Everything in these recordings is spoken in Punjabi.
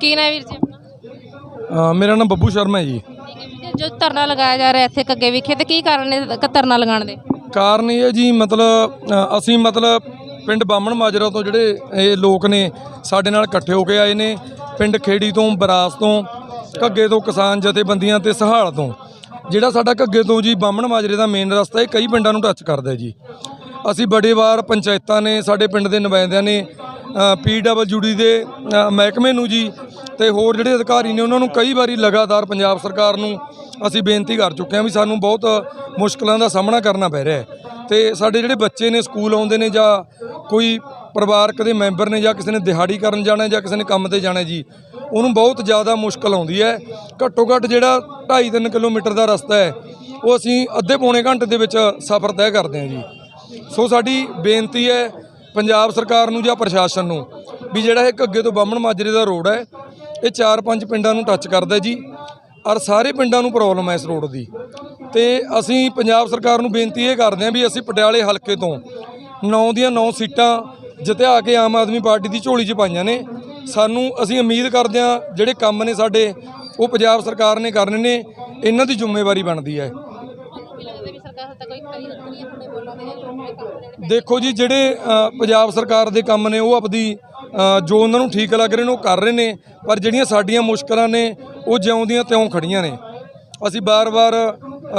ਕੀ ਨਾ ਵੀਰ ਜੀ ਆਪਣਾ? ਅ, ਮੇਰਾ ਨਾਮ ਬੱਬੂ ਸ਼ਰਮਾ ਹੈ ਜੀ। ਠੀਕ ਹੈ ਵੀਰ ਜੀ ਜੋ ਧਰਨਾ ਲਗਾਇਆ ਜਾ ਰਿਹਾ ਇੱਥੇ ਕੱਗੇ ਵਿਖੇ ਤੇ ਕੀ ਕਾਰਨ ਕ- ਧਰਨਾ ਲਗਾਉਣ ਦੇ? ਕਾਰਨ ਇਹ ਹੈ ਜੀ ਮਤਲਬ ਅ, ਅਸੀਂ ਮਤਲਬ ਪਿੰਡ ਬਾਮਣ ਮਾਜਰਾ ਤੋਂ ਜਿਹੜੇ ਇਹ ਲੋਕ ਨੇ ਸਾਡੇ ਨਾਲ ਇਕੱਠੇ ਹੋ ਕੇ ਆਏ ਨੇ ਪਿੰਡ ਖੇੜੀ ਤੋਂ ਬਰਾਸ ਤੋਂ ਘੱਗੇ ਤੋਂ ਕਿਸਾਨ ਜਥੇਬੰਦੀਆਂ ਤੇ ਸਹਾਲ ਤੋਂ। ਜਿਹੜਾ ਸਾਡਾ ਘੱਗੇ ਤੋਂ ਜੀ ਬਾਮਣ ਮਾਜਰੇ ਦਾ ਮੇਨ ਰਸਤਾ ਇਹ ਕਈ ਪਿੰਡਾਂ ਨੂੰ ਟੱਚ ਕਰਦਾ ਹੈ ਜੀ। ਅਸੀਂ ਬੜੇ ਵਾਰ ਪੰਚਾਇਤਾਂ ਨੇ ਸਾਡੇ ਪਿੰਡ ਦੇ ਨੁਮਾਇੰਦਿਆਂ ਨੇ ਪੀਡਬਲਯੂਡੀ ਦੇ ਅ, ਮਹਿਕਮੇ ਨੂੰ ਜੀ ਤੇ ਹੋਰ ਜਿਹੜੇ ਅਧਿਕਾਰੀ ਨੇ ਉਹਨਾਂ ਨੂੰ ਕਈ ਵਾਰੀ ਲਗਾਤਾਰ ਪੰਜਾਬ ਸਰਕਾਰ ਨੂੰ ਅਸੀਂ ਬੇਨਤੀ ਕਰ ਚੁੱਕੇ ਹਾਂ ਵੀ ਸਾਨੂੰ ਬਹੁਤ ਮੁਸ਼ਕਲਾਂ ਦਾ ਸਾਹਮਣਾ ਕਰਨਾ ਪੈ ਰਿਹਾ ਹੈ। ਤੇ ਸਾਡੇ ਜਿਹੜੇ ਬੱਚੇ ਨੇ ਸਕੂਲ ਆਉਂਦੇ ਨੇ ਜਾਂ ਕੋਈ ਪਰਿਵਾਰਕ ਦੇ ਮੈਂਬਰ ਨੇ ਜਾਂ ਕਿਸੇ ਨੇ ਦਿਹਾੜੀ ਕਰਨ ਜਾਣਾ ਜਾਂ ਕਿਸੇ ਨੇ ਕੰਮ ਤੇ ਜਾਣਾ ਜੀ, ਉਹਨੂੰ ਬਹੁਤ ਜ਼ਿਆਦਾ ਮੁਸ਼ਕਲ ਆਉਂਦੀ ਹੈ। ਘੱਟੋ ਘੱਟ ਜਿਹੜਾ 2.5-3 ਕਿਲੋਮੀਟਰ ਦਾ ਰਸਤਾ ਹੈ, ਉਹ ਅਸੀਂ ਅੱਧੇ ਪੌਣੇ ਘੰਟੇ ਦੇ ਵਿੱਚ ਸਫ਼ਰ ਤੈਅ ਕਰਦੇ ਹਾਂ ਜੀ। ਸੋ ਸਾਡੀ ਬੇਨਤੀ ਹੈ ਪੰਜਾਬ ਸਰਕਾਰ ਨੂੰ ਜਾਂ ਪ੍ਰਸ਼ਾਸਨ ਨੂੰ ਵੀ ਜਿਹੜਾ ਇਹ ਘੱਗੇ ਤੋਂ ਬਾਹਮਣ ਮਾਜਰੇ ਦਾ ਰੋਡ ਹੈ ਇਹ ਚਾਰ ਪੰਜ ਪਿੰਡਾਂ ਨੂੰ ਟੱਚ ਕਰਦਾ ਜੀ, ਔਰ ਸਾਰੇ ਪਿੰਡਾਂ ਨੂੰ ਪ੍ਰੋਬਲਮ ਹੈ ਇਸ ਰੋਡ ਦੀ। ਤੇ ਅਸੀਂ ਪੰਜਾਬ ਸਰਕਾਰ ਨੂੰ ਬੇਨਤੀ ਇਹ ਕਰਦੇ ਹਾਂ ਵੀ ਅਸੀਂ ਪਟਿਆਲੇ ਹਲਕੇ ਤੋਂ 9 ਦੀਆਂ 9 ਸੀਟਾਂ ਜਿੱਤਿਆ ਕੇ ਆਮ ਆਦਮੀ ਪਾਰਟੀ ਦੀ ਝੋਲੀ 'ਚ ਪਾਈਆਂ ਨੇ। ਸਾਨੂੰ, ਅਸੀਂ ਉਮੀਦ ਕਰਦੇ ਹਾਂ ਜਿਹੜੇ ਕੰਮ ਨੇ ਸਾਡੇ, ਉਹ ਪੰਜਾਬ ਸਰਕਾਰ ਨੇ ਕਰਨੇ ਨੇ, ਇਹਨਾਂ ਦੀ ਜ਼ਿੰਮੇਵਾਰੀ ਬਣਦੀ ਹੈ। ਦੇਖੋ ਜੀ, ਜਿਹੜੇ ਪੰਜਾਬ ਸਰਕਾਰ ਦੇ ਕੰਮ ਨੇ, ਉਹ ਆਪਦੀ ਜੋ ਉਹਨਾਂ ਨੂੰ ਠੀਕ ਲੱਗ ਰਹੇ ਨੇ, ਉਹ ਕਰ ਰਹੇ ਨੇ, ਪਰ ਜਿਹੜੀਆਂ ਸਾਡੀਆਂ ਮੁਸ਼ਕਲਾਂ ਨੇ, ਉਹ ਜਿਉਂਦੀਆਂ ਤਿਉਂ ਖੜੀਆਂ ਨੇ। ਅਸੀਂ ਬਾਰ-ਬਾਰ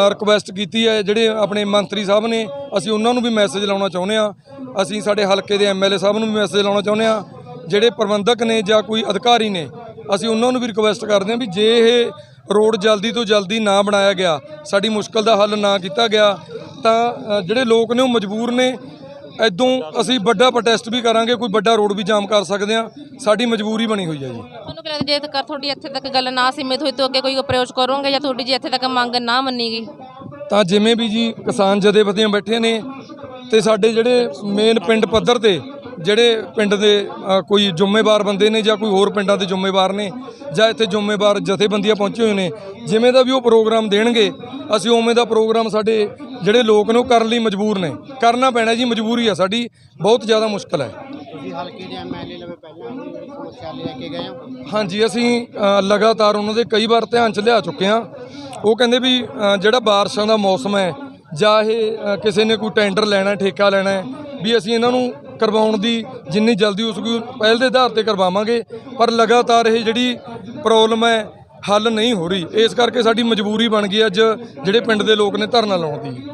ਰਿਕੁਐਸਟ ਕੀਤੀ ਹੈ, ਜਿਹੜੇ ਆਪਣੇ ਮੰਤਰੀ ਸਾਹਿਬ ਨੇ, ਅਸੀਂ ਉਹਨਾਂ ਨੂੰ ਵੀ ਮੈਸੇਜ ਲਾਉਣਾ ਚਾਹੁੰਦੇ ਆ ਅਸੀਂ ਸਾਡੇ ਹਲਕੇ ਦੇ ਐਮਐਲਏ ਸਾਹਿਬ ਨੂੰ ਵੀ ਮੈਸੇਜ ਲਾਉਣਾ ਚਾਹੁੰਦੇ ਆ ਜਿਹੜੇ ਪ੍ਰਬੰਧਕ ਨੇ ਜਾਂ ਕੋਈ ਅਧਿਕਾਰੀ ਨੇ, ਅਸੀਂ ਉਹਨਾਂ ਨੂੰ ਵੀ ਰਿਕੁਐਸਟ ਕਰਦੇ ਹਾਂ ਵੀ ਜੇ ਇਹ ਰੋਡ ਜਲਦੀ ਤੋਂ ਜਲਦੀ ਨਾ ਬਣਾਇਆ ਗਿਆ, ਸਾਡੀ ਮੁਸ਼ਕਲ ਦਾ ਹੱਲ ਨਾ ਕੀਤਾ ਗਿਆ, ਤਾਂ ਜਿਹੜੇ ਲੋਕ ਨੇ ਉਹ ਮਜਬੂਰ ਨੇ ਇਦੋਂ ਅਸੀਂ ਵੱਡਾ ਪ੍ਰੋਟੈਸਟ ਵੀ ਕਰਾਂਗੇ ਕੋਈ ਵੱਡਾ ਰੋਡ ਵੀ ਜਾਮ ਕਰ ਸਕਦੇ ਆ ਸਾਡੀ ਮਜਬੂਰੀ ਬਣੀ ਹੋਈ ਹੈ ਜੀ। ਤੁਹਾਨੂੰ ਕੀ ਲੱਗਦਾ ਜੇ ਤੱਕ ਤੁਹਾਡੀ ਇੱਥੇ ਤੱਕ ਗੱਲ ਨਾ ਸੀਮਿਤ ਹੋਈ ਤਾਂ ਅੱਗੇ ਕੋਈ ਅਪਰੋਚ ਕਰੋਗੇ ਜਾਂ ਤੁਹਾਡੀ ਜੇ ਇੱਥੇ ਤੱਕ ਮੰਗ ਨਾ ਮੰਨੀ ਗਈ ਤਾਂ ਜਿਵੇਂ ਵੀ ਜੀ ਕਿਸਾਨ ਜਥੇਬੰਦੀਆਂ ਬੈਠੇ ਨੇ ਤੇ ਸਾਡੇ ਜਿਹੜੇ ਮੇਨ ਪਿੰਡ ਪੱਧਰ ਤੇ ਜਿਹੜੇ ਪਿੰਡ ਦੇ ਕੋਈ ਜ਼ਿੰਮੇਵਾਰ ਬੰਦੇ ਨੇ ਜਾਂ ਕੋਈ ਹੋਰ ਪਿੰਡਾਂ ਦੇ ਜ਼ਿੰਮੇਵਾਰ ਨੇ ਜਾਂ ਇੱਥੇ ਜ਼ਿੰਮੇਵਾਰ ਜਥੇਬੰਦੀਆਂ ਪਹੁੰਚੇ ਹੋਏ ਨੇ ਜਿਵੇਂ ਦਾ ਵੀ ਉਹ ਪ੍ਰੋਗਰਾਮ ਦੇਣਗੇ ਅਸੀਂ ਉਵੇਂ ਦਾ ਪ੍ਰੋਗਰਾਮ ਸਾਡੇ ਜਿਹੜੇ ਲੋਕ ਨੇ ਉਹ ਕਰਨ ਲਈ ਮਜਬੂਰ ਨੇ। ਕਰਨਾ ਪੈਣਾ ਜੀ ਮਜਬੂਰੀ ਆ ਸਾਡੀ। ਬਹੁਤ ਜ਼ਿਆਦਾ ਮੁਸ਼ਕਲ ਹੈ। ਤੁਸੀਂ ਹਲਕੇ ਦੇ ਐਮਐਲਏ ਲਵੇ ਪਹਿਲਾਂ ਵੀ ਜਿਹੜੀ ਸਮੱਸਿਆ ਲੈ ਕੇ ਗਏ ਹੋ? ਹਾਂਜੀ ਅਸੀਂ ਅ, ਲਗਾਤਾਰ ਉਹਨਾਂ ਦੇ ਕਈ ਵਾਰ ਧਿਆਨ ਚ ਲਿਆ ਚੁੱਕੇ ਹਾਂ। ਉਹ ਕਹਿੰਦੇ ਵੀ ਅ, ਜਿਹੜਾ ਬਾਰਿਸ਼ਾਂ ਦਾ ਮੌਸਮ ਹੈ ਜਾਂ ਇਹ ਅ, ਕਿਸੇ ਨੇ ਕੋਈ ਟੈਂਡਰ ਲੈਣਾ ਹੈ, ਠੇਕਾ ਲੈਣਾ ਹੈ, ਵੀ ਅਸੀਂ ਇਹਨਾਂ ਨੂੰ ਕਰਵਾਉਣ ਦੀ ਜਿੰਨੀ ਜਲਦੀ ਉਸ ਕੋਈ ਪਹਿਲ ਦੇ ਆਧਾਰ ਤੇ ਕਰਵਾਵਾਂਗੇ। ਪਰ ਲਗਾਤਾਰ ਇਹ ਜਿਹੜੀ ਪ੍ਰੋਬਲਮ ਹੈ ਹੱਲ ਨਹੀਂ ਹੋ ਰਹੀ। ਇਸ ਕਰਕੇ ਸਾਡੀ ਮਜਬੂਰੀ ਬਣ ਗਈ ਅੱਜ ਜਿਹੜੇ ਪਿੰਡ ਦੇ ਲੋਕ ਨੇ ਧਰਨਾ ਲਾਉਣ ਦੀ।